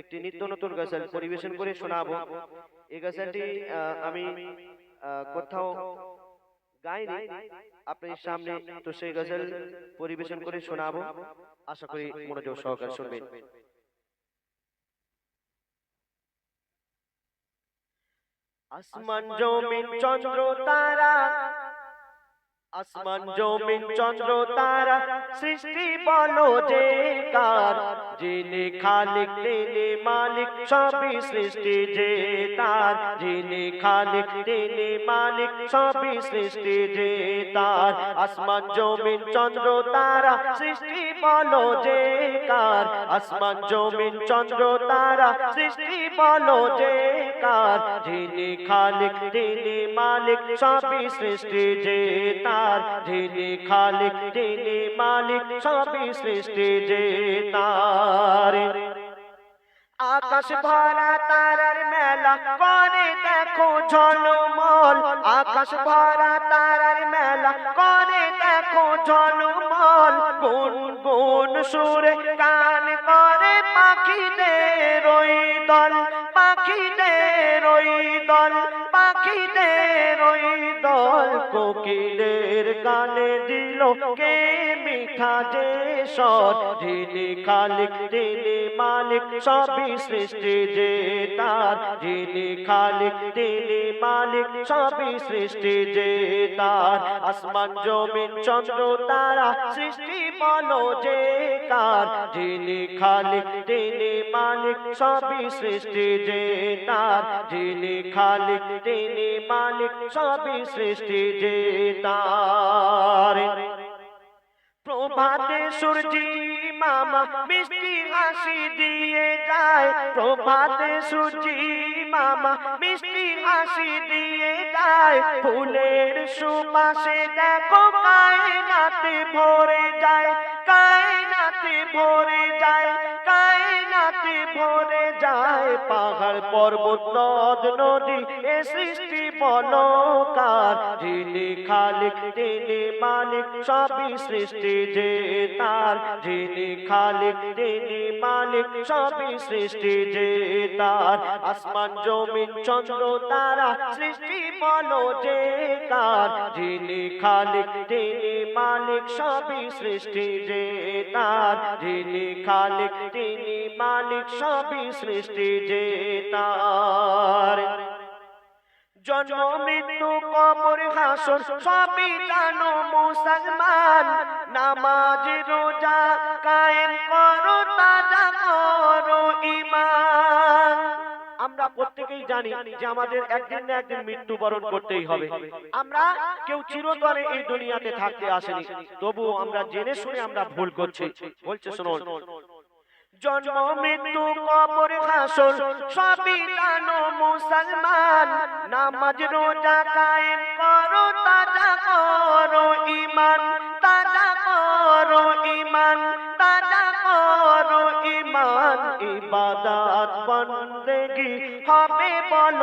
একটি নিত্য নতুন গজল পরিবেশন করে শোনাবো। এই গজলটি আমি কোথাও গাইনি। আপনার সামনে তো সেই গজল পরিবেশন করে শোনাবো। আশা করি মনোযোগ সহকারে শুনবেন। আসমান জমিন চন্দ্র তারা আসমান জমিন চন্দ্র তারা সৃষ্টি বলো যে কার যিনি খালিক তিনি মালিক সবই সৃষ্টি যে তার যিনি খালিক তিনি মালিক সবই সৃষ্টি যে তার আসমান জমিন চন্দ্র তারা সৃষ্টি বলো যে কার আসমান জমিন চন্দ্র তারা সৃষ্টি বলো যে কার যিনি খালিক তিনি মালিক সবই সৃষ্টি যে তার যিনি খালিক তিনি মালিক সবই সৃষ্টি যে তার আকাশ ভরা তারার মেলা করে দেখো ঝলমল আকাশ ভরা তারার মেলা করে দেখো ঝলমল গুন গুন সুরে গান করে পাখিদের কোকিলের গানে দিল, কে মিঠা যে সর যিনি খালিক তিনি মালিক, সবই সৃষ্টি যে তার যিনি খালিক তিনি মালিক, সবই সৃষ্টি যে তার। আসমান, জমিন, চন্দ্র, তারা সৃষ্টি বলো যে কার যিনি খালিক, তিনি মালিক, সবই সৃষ্টি যে তার। যিনি খালিক, তিনি মালিক, সবই সৃষ্টি যে তার। প্রভাতে সূর্যি মামা মিষ্টি হাসি দিয়ে যায়। প্রভাতে সূর্যি মামা মিষ্টি হাসি দিয়ে যায়। ফুলের সুবাসে দেখো কায়নাতে ভরে যায়। ভরে যায় কায়নাতে যায় পাহাড় পর্বত, নদ, নদী, এ সৃষ্টি বলকার যিনি খালিক, তিনি মালিক, সবই সৃষ্টি যে তার। যিনি খালিক, তিনি মালিক, সবই সৃষ্টি যে তার। আসমান, জমিন, চন্দ্র, তারা সৃষ্টি বলো যে কার। যিনি খালিক, তিনি মালিক, সবই সৃষ্টি যে তার। যিনি খালিক, তিনি মালিক, সবই সৃষ্টি যে তার জন্ম, মৃত্যু, কবর হাসর সবই জানো মুসলমান। নামাজ, রোজা কায়েম করো, তাজা করো ইমান আমরা প্রত্যেকেই জানি যে আমাদের একদিন না একদিন মৃত্যুবরণ করতেই হবে। আমরা কেউ চিরতরে এই দুনিয়াতে থাকতে আসেনি। তবু আমরা জেনে শুনে আমরা ভুল করছি। বলছে শুনুন জন্ম মৃত্যু কবর হাসর সবই জানো মুসলমান। নামাজ রোজা কায়েম করো তাজা করো ইমান তাজা করো ইমান তাজা করো ইমান ইবাদত বন্দেগি হবে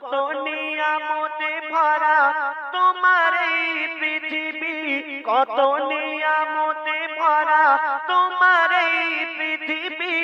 কত নিয়ামতে ভরা তোমার এই পৃথিবী? কত নিয়ামতে ভরা তোমার এই পৃথিবী?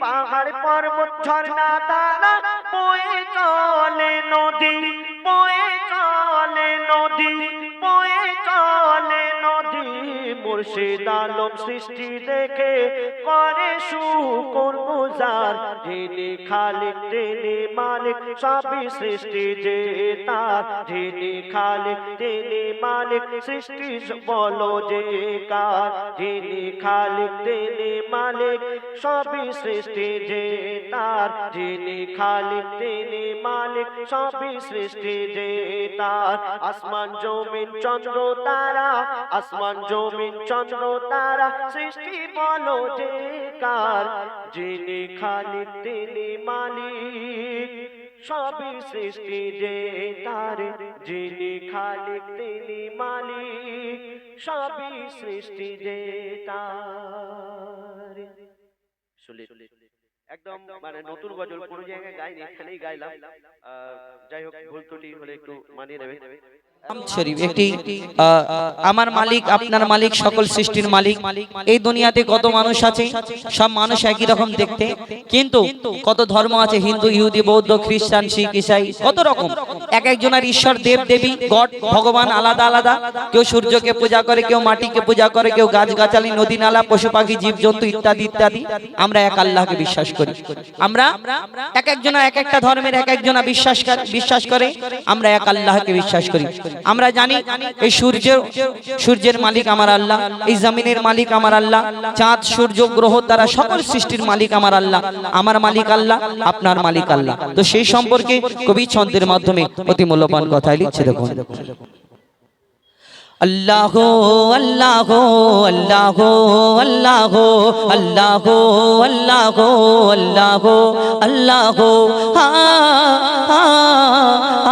পাহাড় পর্বত, ঝর্ণা দ্বারা বয়ে চলে নদী, বয়ে চলে নদী। বয়ে চলে নদী মুর্শিদ আলম সৃষ্টি দেখে করে শুকর গুজার। যিনি খালিক, তিনি মালিক, সবই সৃষ্টি যে তার। যিনি খালিক, তিনি মালিক, সৃষ্টি বলো যে কার। যিনি খালিক, তিনি মালিক, সবই সৃষ্টি যে তার। যিনি খালিক, তিনি মালিক, সবই সৃষ্টি যে তার। আসমান, জমিন চন্দ্র তারা, আসমান জমিন চন্দ্র তারা, সৃষ্টি বলো যে কার যিনি খালিক তিনি মালিক। সবই সৃষ্টি যে তার, যিনি খালিক তিনি মালিক। সবই সৃষ্টি যে তার। একদম মানে নতুন গজল, কোনো জায়গায় গাইনি, এখানেই গাইলাম। যাই হোক, ভুল ত্রুটি হলে একটু মানিয়ে নেবে শরীফ একটি আহ, আমার মালিক আপনার মালিক সকল সৃষ্টির মালিক এই দুনিয়াতে কত মানুষ আছে? সব মানুষ একই রকম দেখতে। কিন্তু কত ধর্ম আছে? হিন্দু ইহুদি বৌদ্ধ খ্রিস্টান শিখ ইসাই কত রকম? এক একজনের ঈশ্বর দেব দেবী গড ভগবান আলাদা আলাদা। কেউ সূর্যকে পূজা করে কেউ মাটিকে পূজা করে কেউ গাছ গাছালি নদী নালা পশু পাখি জীবজন্তু ইত্যাদি ইত্যাদি। আমরা এক আল্লাহকে বিশ্বাস করি। আমরা এক একজনা এক একটা ধর্মের এক একজনা বিশ্বাস বিশ্বাস করে। আমরা এক আল্লাহকে বিশ্বাস করি। আমরা জানি এই সূর্য সূর্যের মালিক আমার আল্লাহ এই জমিনের মালিক আমার আল্লাহ চাঁদ সূর্য গ্রহ তারা সকল সৃষ্টির মালিক আমার আল্লাহ আমার মালিক আল্লাহ আপনার মালিক আল্লাহ তো সেই সম্পর্কে কবি ছন্দের মাধ্যমে অতি মূল্যবান কথাই লিখছে দেখুন আল্লাহ আল্লাহ আল্লাহ আল্লাহ আল্লাহ আল্লাহ হা হা, হা।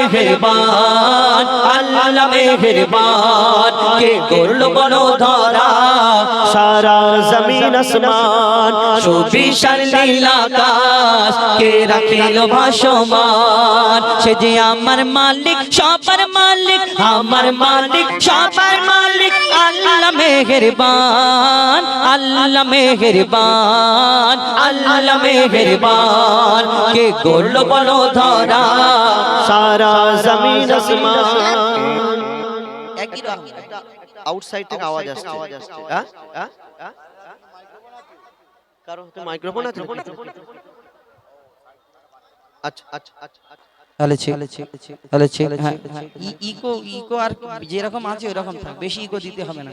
মেহেরবান, আল্লাহ মেহেরবান, কে করল বড় ধরা? সারা জমিন আসমান, সুবিশাল নীলাকাশ কে রাখিল ভাসমান? সে যে আমার মালিক, সবার মালিক, আমার মালিক, সবার মালিক। আল্লাহ মেহেরবান আল্লাহ মেহেরবান আল্লাহ মেহেরবান কে গোল বলো ধরা সারা জমিন আসমান একই রকম আউটসাইড থেকে আওয়াজ আসছে হ্যাঁ হ্যাঁ হ্যাঁ? মাইক্রোফোন আছে আচ্ছা আচ্ছা আচ্ছা তাহলে ঠিক হ্যাঁ ইকো ইকো আর যেরকম আছে ওরকম থাক বেশি ইকো দিতে হবে না।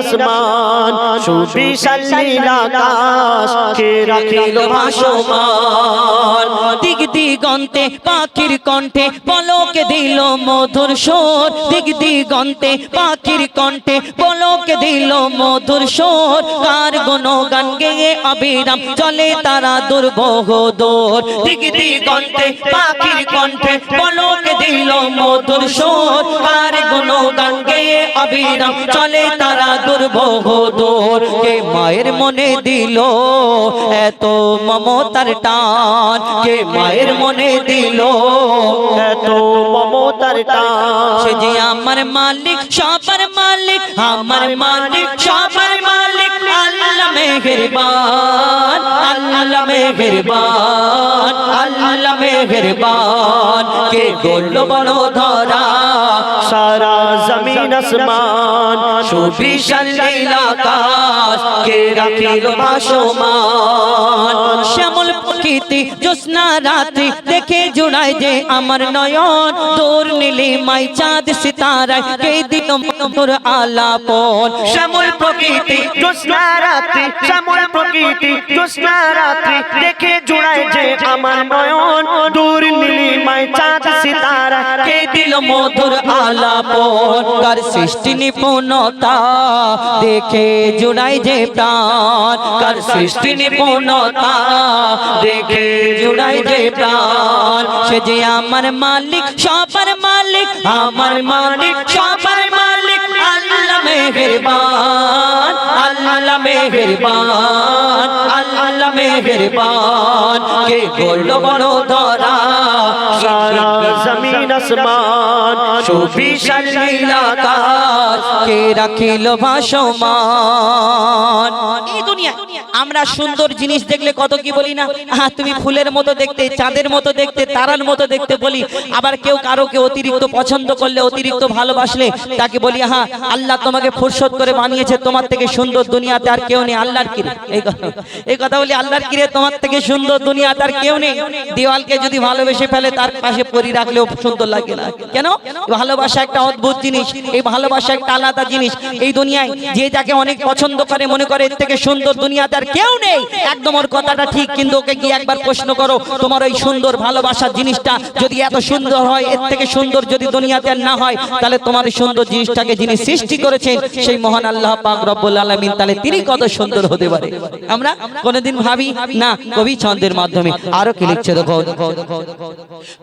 আসমান, সুবিশাল নীল আকাশ, কে রাখিল ভাসমান? দিক দিগন্তে পাখির কণ্ঠে পলকে দিল মধুর সুর। দিক দিগন্তে পাখির কণ্ঠে পলকে দিল মধুর সুর। কার গুণ গান গেয়ে অবিরাম চলে তারা দুর্বহ দূর। দিক দিগন্তে পাখির কণ্ঠে পলকে দিল মধুর সুর। কার গুণ গান গেয়ে অবিরাম চলে তারা দুর্বহ দূর কে মায়ের মনে দিল? এত মমতার টান কে মায়ের মনে দিল? এত মমতার টান। সে যে আমার মালিক সবার মালিক আমার মালিক সবার মালিক আল্লাহ মেহেরবান আল্লাহ মেহেরবান আল্লাহ মেহেরবান। কে গোল বড় ধরা সারা জমিন আসমান সুবিশাল নীল আকাশ কে রাখিল ভাসমান। শ্যামল প্রকৃতি জ্যোৎস্না রাত্রি দেখে জুড়ায় যে আমার নয়ন। তোর নীলি মাই চাঁদ সিতারায় কে দিল মোর আলাপন। শ্যামল প্রকৃতি জ্যোৎস্না রাত্রি শ্যামল প্রকৃতি জ্যোৎস্না রাত্রি দেখে জোড়ায় যে আমার নয়ন। দূর নীলিমায় চাঁদ সিতারা কে দিল মধুর আলাপন। কার সৃষ্টি নিপুণতা। দেখে জুড়াই যে প্রাণ, কার সৃষ্টি নিপুণতা। দেখে জুড়াই যে প্রাণ, সে যে আমার মালিক, সবার মালিক, আমার মালিক, সবার আল্লাহ আল্লাহ কে বড় ধরা সারা জমিন আসমান, সুবিশাল কে রাখিল ভাসমান। এই দুনিয়া আমরা সুন্দর জিনিস দেখলে কত কি বলি না? হ্যাঁ তুমি ফুলের মতো দেখতে, চাঁদের মতো দেখতে, তারার মতো দেখতে বলি। আবার কেউ কারোকে অতিরিক্ত পছন্দ করলে, অতিরিক্ত ভালোবাসলে তাকে বলি হ্যাঁ আল্লাহ তোমাকে ফুরসত করে বানিয়েছে, তোমার থেকে সুন্দর দুনিয়াতে আর কেউ নেই, আল্লাহর কিরে? এই কথা বলি, আল্লাহর কিরে? তোমার থেকে সুন্দর দুনিয়াতে আর কেউ নেই। দেওয়ালকে যদি ভালোবেসে ফেলে, তার পাশে পরি রাখলেও সুন্দর লাগে না। কেন? ভালোবাসা একটা অদ্ভুত জিনিস, এই ভালোবাসা একটা আলাদা জিনিস। এই দুনিয়ায় যে যাকে অনেক পছন্দ করে, মনে করে, এর থেকে সুন্দর দুনিয়াতে আর কেউ নেই। একদম ওর কথাটা ঠিক, কিন্তু ওকে গিয়ে একবার প্রশ্ন করো, তোমার ওই সুন্দর ভালোবাসার জিনিসটা যদি এত সুন্দর হয়, এর থেকে সুন্দর যদি দুনিয়াতে আর না হয়, তাহলে তোমার সুন্দর জিনিসটাকে যিনি সৃষ্টি করেছেন সেই মহান আল্লাহ পাক রব্বুল আলামিন, তাহলে তিনি কত সুন্দর হতে পারে। আমরা কোনোদিন ভাবি, না, কবি ছন্দের মাধ্যমে, আরও কি লিখছে দেখো।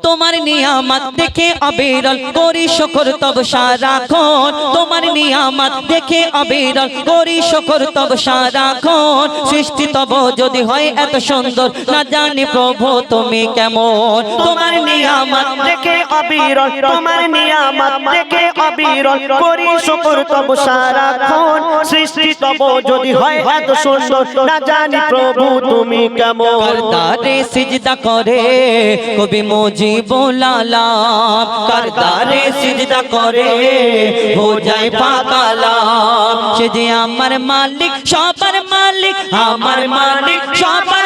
তোমার নিয়ামত দেখে অবিরল করি শুকর, তব সারাক্ষণ তোমার নিয়ামত দেখে অবিরল করি শুকর, তব সারাক্ষণ সৃষ্টি তব যদি হয় এত সুন্দর, না জানি প্রভু তুমি কেমন। তোমার নিয়ামত দেখে অবিরল তোমার নিয়ামত দেখে অবিরল করি শুকর, তব সারাক্ষণ সৃষ্টি তব যদি হয় এত সুন্দর। না জানি প্রভু তুমি কেমন। করদারে সিজদা করে, কবি মুজিবুল আলাম। করদারে সিজদা করে, হো সে যে আমার মালিক, সবার মালিক, আমার মালিক, সবার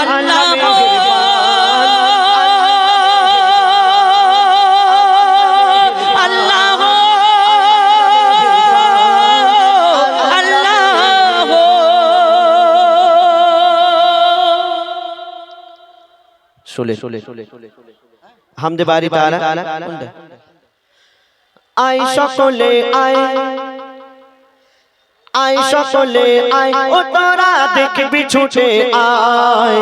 শোলে চলে। হামদে বাড়ি আই সকলে আই আই সকলে আই ও তোরা দেখবি ছুটে আয়।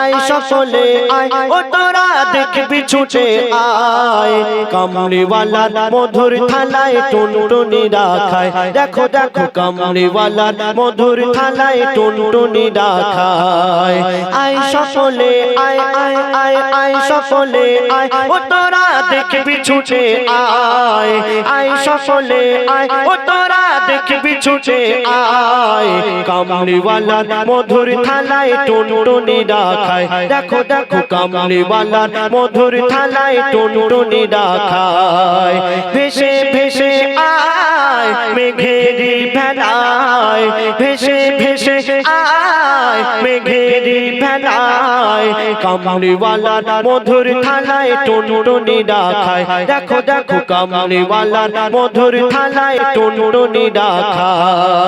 আই সকলে আই ও তোরা দেখবি ছুটে আয়। কামলিওয়ালার মধুর থালায় টুনটুনি রাখায়। দেখো দেখো কামলিওয়ালার মধুর থালায় টুনটুনি রাখায়। আই সকলে আই আই আই আই সকলে আই ও তোরা দেখবি ছুটে আয়। আই সকলে আই ও তোরা দেখবি ছুটে আয়, কামলিওয়ালার মধুর থালায় টুনটুনি রাখায়। দেখো দেখো, কামলিওয়ালার মধুর থালায় টুনটুনি রাখায়। ভেসে ভেসে আয় মেঘেরি ভেলায়। ভেসে ভেসে আয় মেঘেরি ভেলায়। কামলিওয়ালার মধুর থালায় টুনটুনি রাখায়। দেখো দেখো, কামলিওয়ালার মধুর থালায় টুনটুনি রাখায়।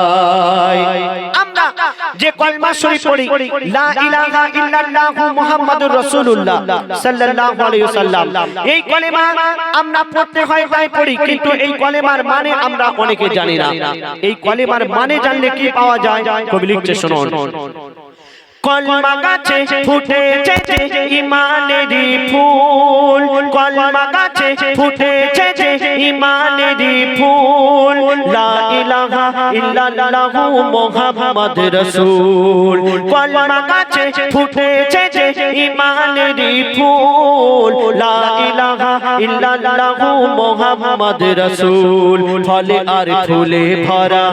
আমরা যে কলমা শরীফ পড়ি, লা ইলাহা ইল্লাল্লাহু মুহাম্মাদুর রাসূলুল্লাহ সাল্লাল্লাহু আলাইহি ওয়াসাল্লাম। এই কলেমা আমরা পড়তে হয় তাই পড়ি, কিন্তু এই কলেমার মানে আমরা অনেকে জানি না। এই কলেমার মানে জানলে কি পাওয়া যায়? কবি লিখছে, শুনুন। কলমা গাছে ফুটেছে যে ইমানেরই ফুল। কলমা গাছে ফুটেছে যে ইমানেরই ফুল। লা ইলাহা ইল্লাল্লাহু মুহাম্মদ রাসূল। কলমা গাছে ফুটেছে যে ইমানেরই ফুল। লা ইলাহা ইল্লাল্লাহু মুহাম্মদ রাসূল। ফলে আর ফুলে ভরা।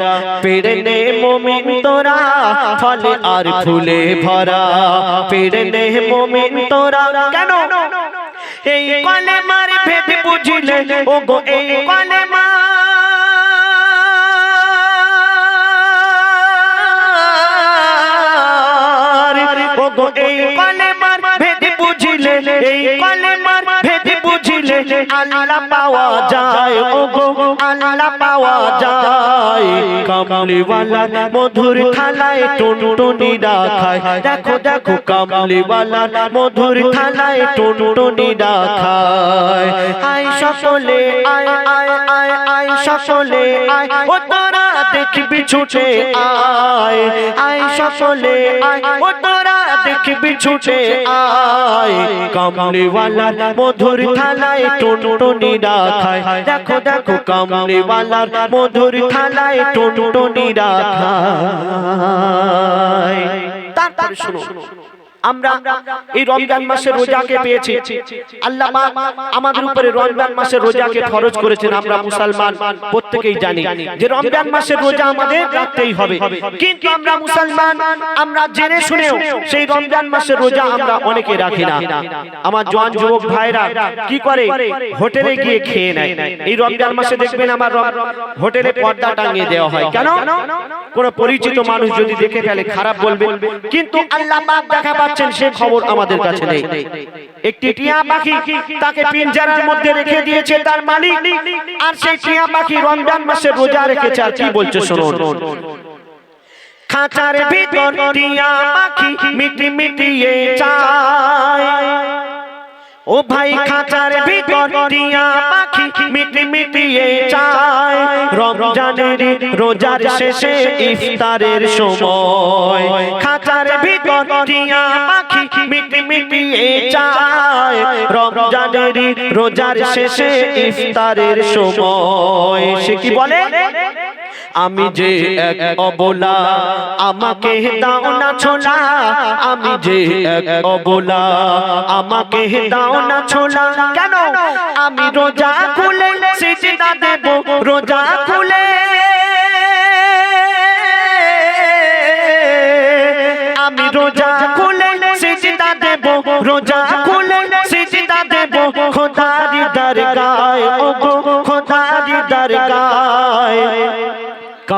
পেড়নে মুমিন তোরা। ফলে আর ফুলে ভরা পেড়নে মোমিন তোরা। কেন? এই কলেমার ভেদ বুঝিলে ও গো এই আল্লাহ পাওয়া যায় ও গো আল্লাহ পাওয়া যায়। কামলিওয়ালা মধুর থালায় টুনটুনিরা খায় দেখো দেখো, কামলিওয়ালা মধুর থালায় টুনটুনিরা খায় আয় সকলে, আয় আয় আয় আয়, সকলে, আয়। ও তোরা দেখবি ছুটে আয় আয় সকলে আয়। ও তোরা দেখবি ছুটে আয়। কামলিওয়ালা মধুর থালায় টুনটুনিরা খায় দেখো দেখো, কামলিওয়ালার মধুর থালায় টুনটুনিরা খায় তারপরে শুনো। আমরা এই রমজান মাসের রোজাকে পেয়েছি। আল্লাহ আমাদের উপরে রমজান মাসের রোজাকে ফরজ করেছেন, আমরা মুসলমান, প্রত্যেকেই জানি যে রমজান মাসের রোজা আমাদের রাখতেই হবে। কিন্তু আমরা মুসলমান, আমরা জেনে শুনেও সেই রমজান মাসের রোজা আমরা অনেকে রাখি না। আমার জওয়ান যুবক ভাইরা কি করে? হোটেলে গিয়ে খেয়ে নেয়। এই রমজান মাসে দেখবেন আমার হোটেলে পর্দা টাঙিয়ে দেওয়া হয়। কেন? কোন পরিচিত মানুষ যদি দেখে ফেলে খারাপ বলবে কিন্তু আল্লাহ পাক দেখা পাচ্ছেন সে খবর আমাদের কাছে নেই। একটি টিয়া পাখি তাকে পিঞ্জারার মধ্যে রেখে দিয়েছে তার মালিক। আর সেই টিয়া পাখি রমজান মাসে রোজা রেখেছে, আর কি বলছে শুনুন। খাঁচার ভিতর টিয়া পাখি মিটি মিটিয়ে চায়। ও ভাই খাঁচার ভিতর টিয়া পাখি মিটি মিটিয়ে চায়। রমজানের রোজার শেষে ইফতারের সময় খাঁচার ভিতর টিয়া পাখি মিটি মিটিয়ে চায়। রমজানের রোজার শেষে ইফতারের সময়, সে কি বলে? আমি যে এক অবলা আমাকে দাও না ছোলা। আমি যে এক অবলা আমাকে দাও না ছোলা। কেন? আমি রোজা খুলে সিজদা দেব রোজা খুলে। আমি রোজা খুলে সিজদা দেব রোজা খুলে সিজদা দেব। খোদারি দরগায় ও গো খোদারি দরগায়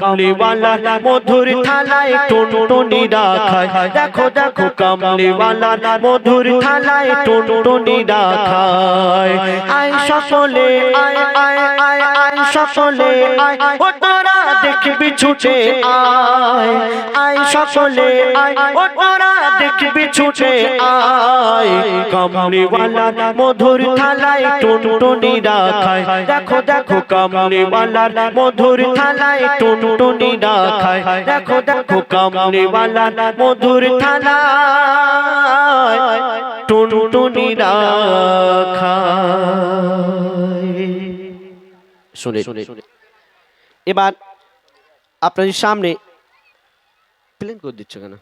কামলিওয়ালা মধুর থালায় টুনটুনি রাখায়। দেখো দেখো, কামলিওয়ালা মধুর থালায় টুনটুনি রাখায়। আয় সকলে, আয় আয় আয় আয় সকলে, আয়, ও তোরা দেখবি ছুটে আয়। আয় সকলে, আয়, ও তোরা দেখবি ছুটে আয়। কামলিওয়ালা মধুর থালায় টুনটুনি রাখায়। দেখো দেখো, কামলিওয়ালার মধুর থালায় টুনটুনি রাখায় দেখো দেখো কামলিওয়ালার মধুর থালা টুনটুনি রাখায় শুনে এবার আপনাদের সামনে প্লেন করে দিচ্ছ কেন?